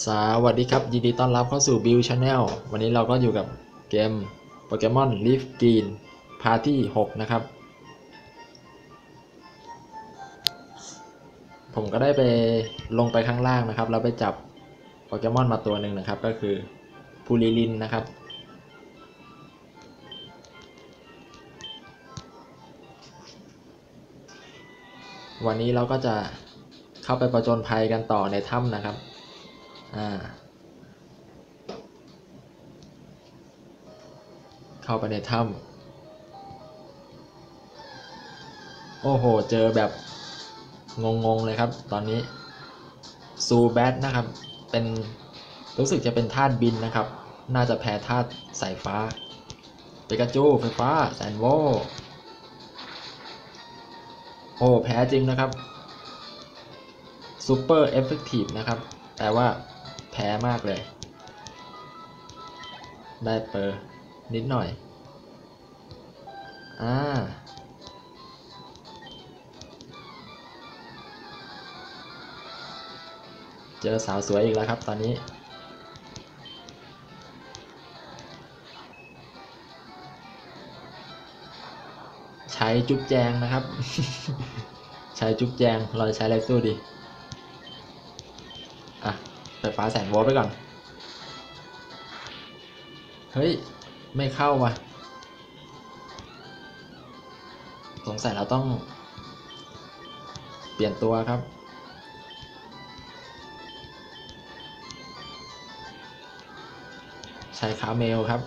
สวัสดีครับ ยินดีต้อนรับเข้าสู่ Build Channel วันนี้เราก็อยู่กับเกม Pokemon Leaf Green Party 6นะครับ ผมก็ได้ไปลงไปข้างล่างนะครับ แล้วไปจับโปเกมอนมาตัวหนึ่งนะครับ ก็คือพูลิลินนะครับ วันนี้เราก็จะเข้าไปประจนภัยกันต่อในถ้ำนะครับ อ่า เข้าไปในถ้ำโอ้โห เจอแบบงงๆเลยครับ ตอนนี้ ซูแบทนะครับ เป็นรู้สึกจะเป็นธาตุบินนะครับ น่าจะแพ้ธาตุสายฟ้าเปกาจูไฟฟ้าแซนโวโอ้ แพ้จริงนะครับซูเปอร์เอฟเฟกตีฟนะครับ แต่ว่า แพ้มากเลย ได้เปอร์นิดหน่อย อ่า เจอสาวสวยอีกแล้วครับตอนนี้ใช้จุ๊บแจงนะครับ ใช้จุ๊บแจง เราใช้อะไรสู้ดี ไฟฟ้าแสนโวลต์ไปก่อน เฮ้ย ไม่เข้าว่ะ สงสัยเราต้อง เปลี่ยนตัวครับ ใช้ขาเมลครับ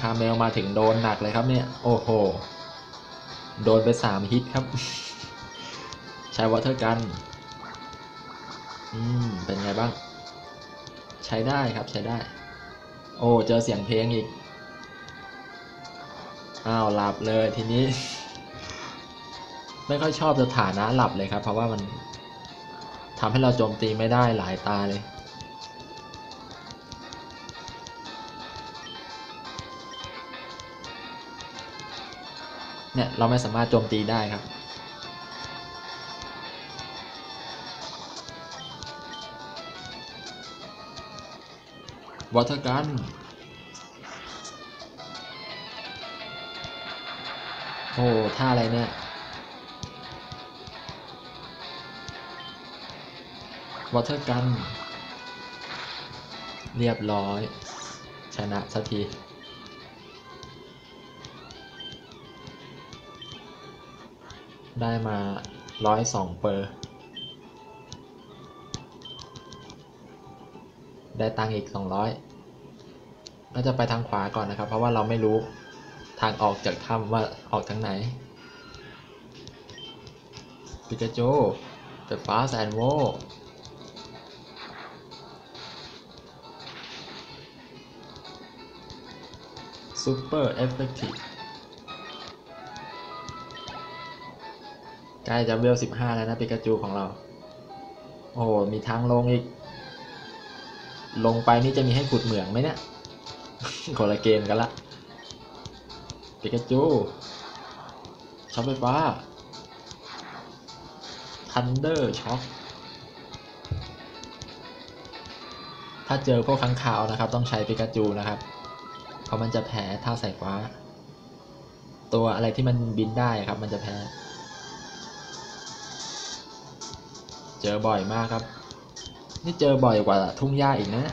คาเมลมาถึงโดนหนักเลยครับเนี่ย โอ้โห โดนไปสามฮิตครับ ใช้วอเตอร์กัน อืม เป็นไงบ้าง ใช้ได้ครับใช้ได้ โอ้ เจอเสียงเพลงอีก อ้าวหลับเลยทีนี้ ไม่ค่อยชอบสถานะหลับเลยครับ เพราะว่ามันทำให้เราโจมตีไม่ได้หลายตาเลย เนี่ยเราไม่สามารถโจมตีได้ครับวอเตอร์กันโอ้ท่าอะไรเนี่ยวอเตอร์กัน เรียบร้อย ชนะสักที ได้มาร้อยสองเปอร์ ได้ตังค์อีกสองร้อยน่าจะไปทางขวาก่อนนะครับ เพราะว่าเราไม่รู้ทางออกจากถ้ำว่าออกทางไหนปิกาจูไฟฟ้าแซนโวซูเปอร์เอฟเฟกตีฟ ล้จะเวลสิบห้าแล้วนะปิกาจูของเรา โอ้โหมีทางลงอีก ลงไปนี่จะมีให้ขุดเหมืองไหมเนี่ยคนละเกมกันละปิกาจูช็อตไฟฟ้าทันเดอร์ช็อคถ้าเจอพวกค้างคาวนะครับ ต้องใช้ปิกาจูนะครับ เพราะมันจะแพ้ท่าสายฟ้า ตัวอะไรที่มันบินได้ครับ มันจะแพ้ เจอบ่อยมากครับ นี่เจอบ่อยกว่าทุ่งหญ้าอีกนะ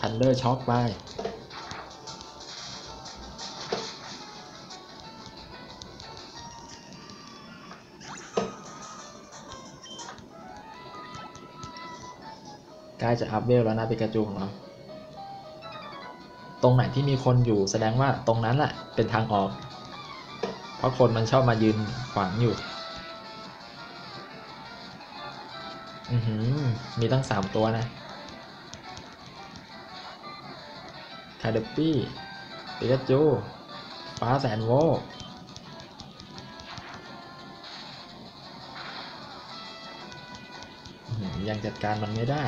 ทันเดอร์ช็อคไปใกล้จะอัพเวลแล้วนะปิกาจูของเราตรงไหนที่มีคนอยู่แสดงว่าตรงนั้นแหละเป็นทางออก เพราะคนมันชอบมายืนขวางอยู่ มีตั้งสามตัวนะคาเดปี้ปิกาจูฟ้าแสนโวยังจัดการมันไม่ได้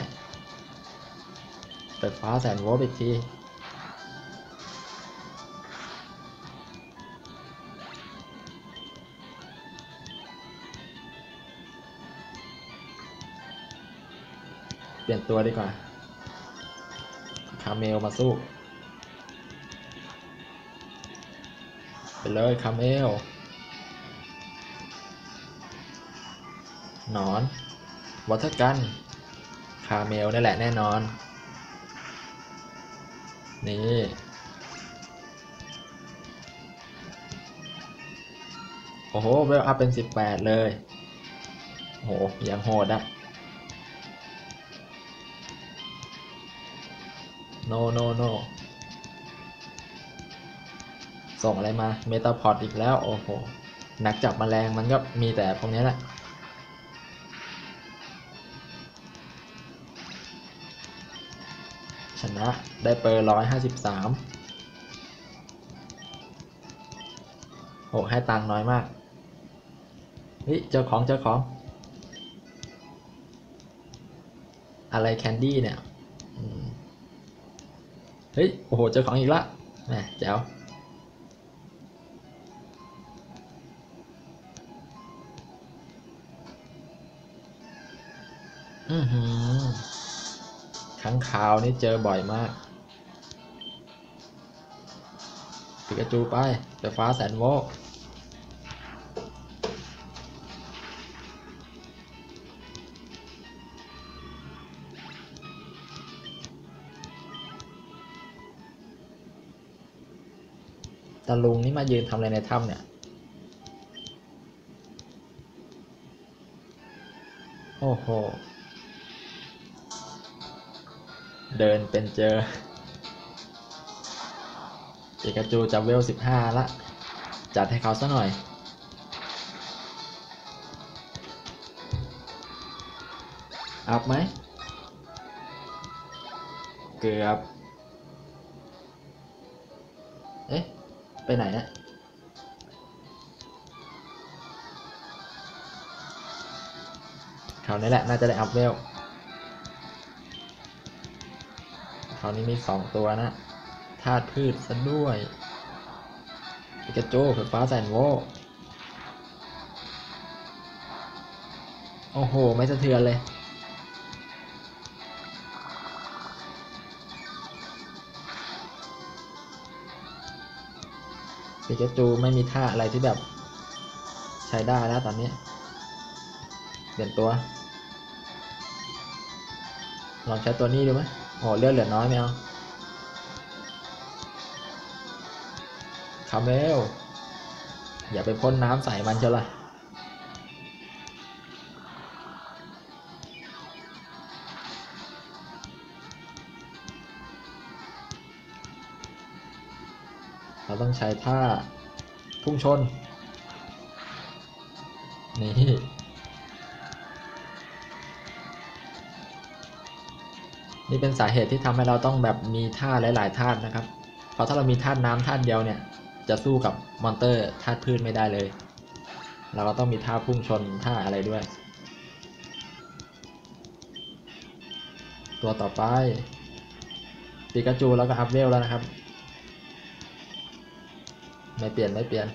เปิดฟ้าแสนโวอีกที เปลี่ยนตัวดีกว่า คาเมลมาสู้ ไปเลยคาเมล นอน วัฒกัน คาเมลนี่แหละแน่นอน นี่ โอ้โหเวลอัพเป็น 18 เลยโอ้โหยังโหดอะ no no no ส่งอะไรมาเมตาพอดอีกแล้ว โอ้โห นักจับมแมลงมันก็มีแต่พวกนี้แหละชนะได้เปอร์ร้อยห้าสิบสามโอ้ให้ตังค์น้อยมากเฮ้ยเจ้าของเจ้าของ อะไรแคนดี้เนี่ย เฮ้ย โอ้โห เจอของอีกละแหมแจ๋วอือหือขังขาวนี่เจอบ่อยมากปิกาจูไปไฟฟ้าแสนโวลต์ ตาลุงนี่มายืนทำอะไรในถ้ำเนี่ย โอ้โห เดินเป็นเจอเอกาจูจะเวลสิบห้าละ จัดให้เขาซะหน่อย อัพไหม เกือบ ไปไหนอะคราวนี้แหละ น่าจะได้อัพเวลคราวนี้มีสองตัวนะธาตุพืชซะด้วยปิกาจูไฟฟ้าแสนโวโอ้โห ไม่สะเทือนเลย ปิกาจูไม่มีท่าอะไรที่แบบใช้ได้แล้วตอนนี้ เปลี่ยนตัวลองใช้ตัวนี้ดูไหมโอ้เลือดเหลือน้อยไหมเอาคาเมลอย่าไปพ่นน้ำใส่มันเชียวล่ะ ต้องใช้ท่าพุ่งชน นี่ นี่เป็นสาเหตุที่ทำให้เราต้องแบบมีท่าหลาย ๆ ท่านะครับ เพราะถ้าเรามีท่าน้ำท่าเดียวเนี่ย จะสู้กับมอนเตอร์ท่าพืชไม่ได้เลย เราก็ต้องมีท่าพุ่งชนท่าอะไรด้วย ตัวต่อไปปิกาจูแล้วก็อัพเวลแล้วนะครับ ไม่เปลี่ยนไม่เปลี่ยน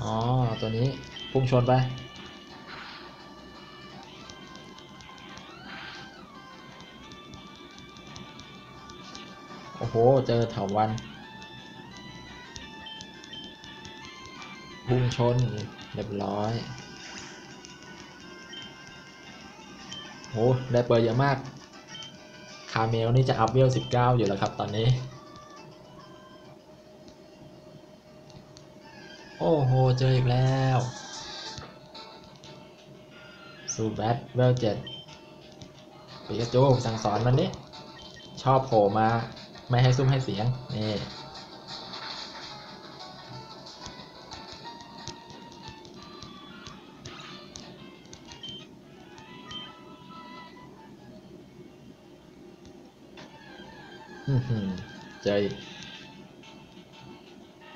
อ๋อ ตัวนี้พุ่งชนไป โอ้โห เจอเถาวัน ชนเรียบร้อยโหได้เปิดเยอะมาก คาเมลนี่จะอัพเวล19 อยู่แล้วครับตอนนี้ โอ้โห เจออีกแล้วซูแบทเวลเจ็ดปิกาจูสั่งสอนมันนี้ชอบโผล่มา ไม่ให้ซุ้มให้เสียง นี่ เจออีก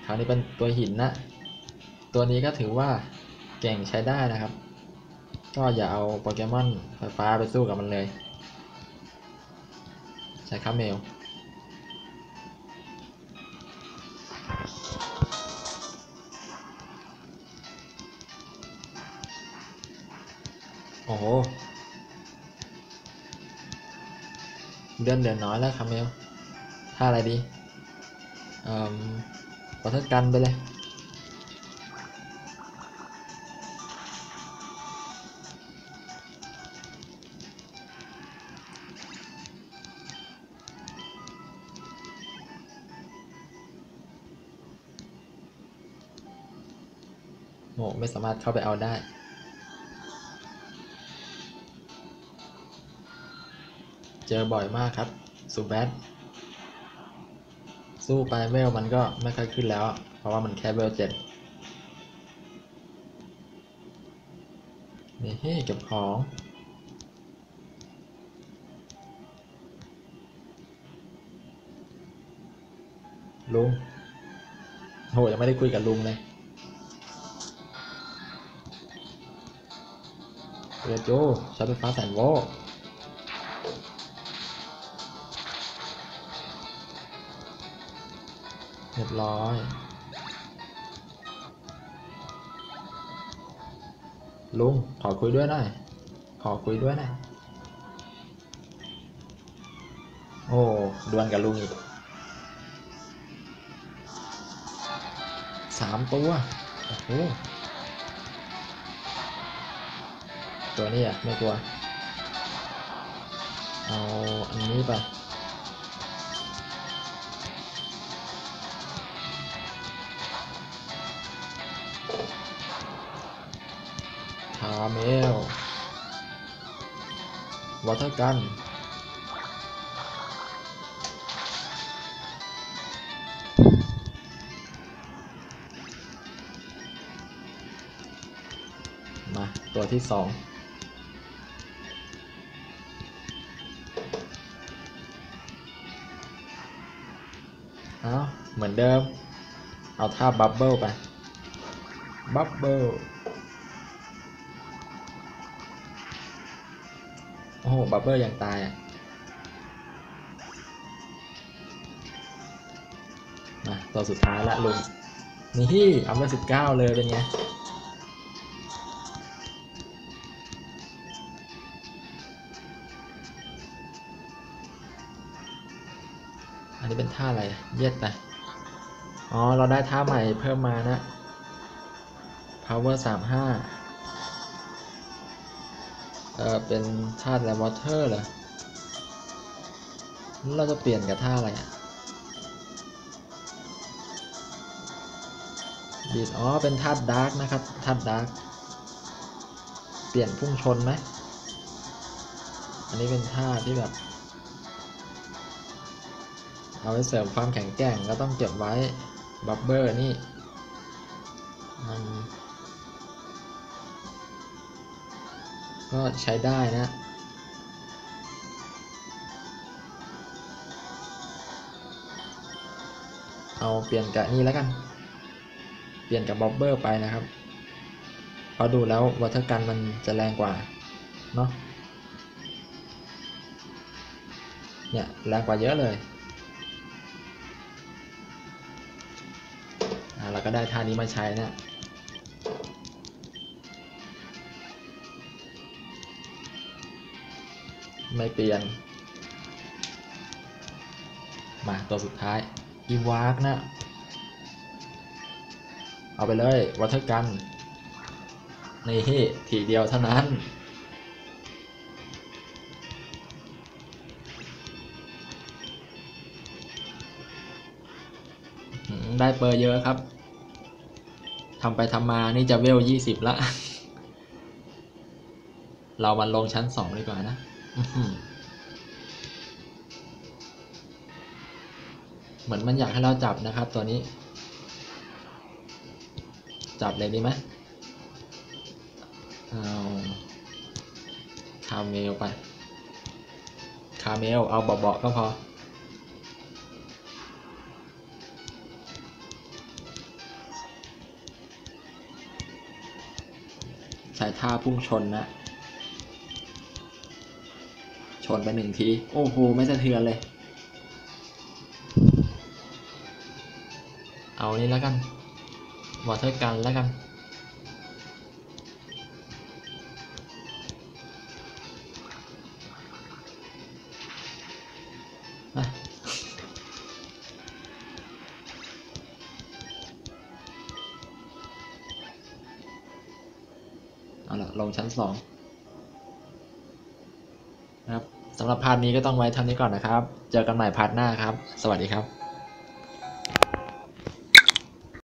คราวนี้เป็นตัวหินนะ ตัวนี้ก็ถือว่าเก่งใช้ได้นะครับ ก็อย่าเอาโปเกมอนไฟฟ้าไปสู้กับมันเลย ใช้คาเมล โอ้โห เดือนเดือนน้อยแล้วคาเมล ท่าอะไรดีเอ่อวัฒกันไปเลยโอ้ไม่สามารถเข้าไปเอาได้ เจอบ่อยมากครับซูแบท สู้ไปเวลมันก็ไม่ค่อยขึ้นแล้ว เพราะว่ามันแค่เวลเจ็ดนี่เฮ้เก็บของลุงโหยังไม่ได้คุยกับลุงเลยเรียโจใช้ไฟฟ้าแสนโวลต์ เรียบร้อย ลุง ขอคุยด้วยหน่อย ขอคุยด้วยหน่อย โอ้ดวลกับลุงอีกสามตัว โอ้โห ตัวนี้อะ ไม่กลัว เอาอันนี้ไปาเมลวอเตอร์กันมาตัวที่สองเอาเหมือนเดิม เอาท่าบับเบิลไป บับเบิล โอ้โห บับเบิลยังตายอะ มาตัวสุดท้ายละลุง นี่เอาไปสิบเก้าเลยเป็นไงอันนี้เป็นท่าอะไร เย็ดไปอ๋อ เราได้ท่าใหม่เพิ่มมานะ power สามห้า ออเป็นท่าแลมวอเตอร์เหรอแล้วเราจะเปลี่ยนกับท่าอะไรอะบีดอ๋อ เป็นท่าดาร์กนะครับท่าดาร์กเปลี่ยนพุ่งชนไหม อันนี้เป็นท่าที่แบบ เอาไว้เสริมความแข็งแกร่งก็ต้องเก็บไว้ บับเบอร์นี่มัน ก็ใช้ได้นะเอาเปลี่ยนกับนี่แล้วกัน เปลี่ยนกับบับเบอร์ไปนะครับเพราะดูแล้ววัฒกันมันจะแรงกว่า เนาะ เนี่ยแรงกว่าเยอะเลยเราก็ได้ท่านี้มาใช้นะ ไม่เปลี่ยน มาตัวสุดท้ายอีวากนะ เอาไปเลยวัฒกันนี่ทีเดียวเท่านั้น ได้เปอร์เยอะครับทำไปทำมานี่จะเวลยี่สิบละ เรามาลงชั้นสองดีกว่านะ เหมือนมันอยากให้เราจับนะครับตัวนี้ จับเลยดีไหมเอาคาเมลไป คาเมลเอาเบาๆก็พอใช้ท่าพุ่งชนนะ ชนไปหนึ่งที โอ้โห ไม่สะเทือนเลย เอานี่แล้วกันวอเทอร์กันแล้วกัน เอาละลงชั้นสอง สำหรับพาร์ทนี้ก็ต้องไว้เท่านี้ก่อนนะครับ เจอกันใหม่พาร์ทหน้าครับ สวัสดีครับ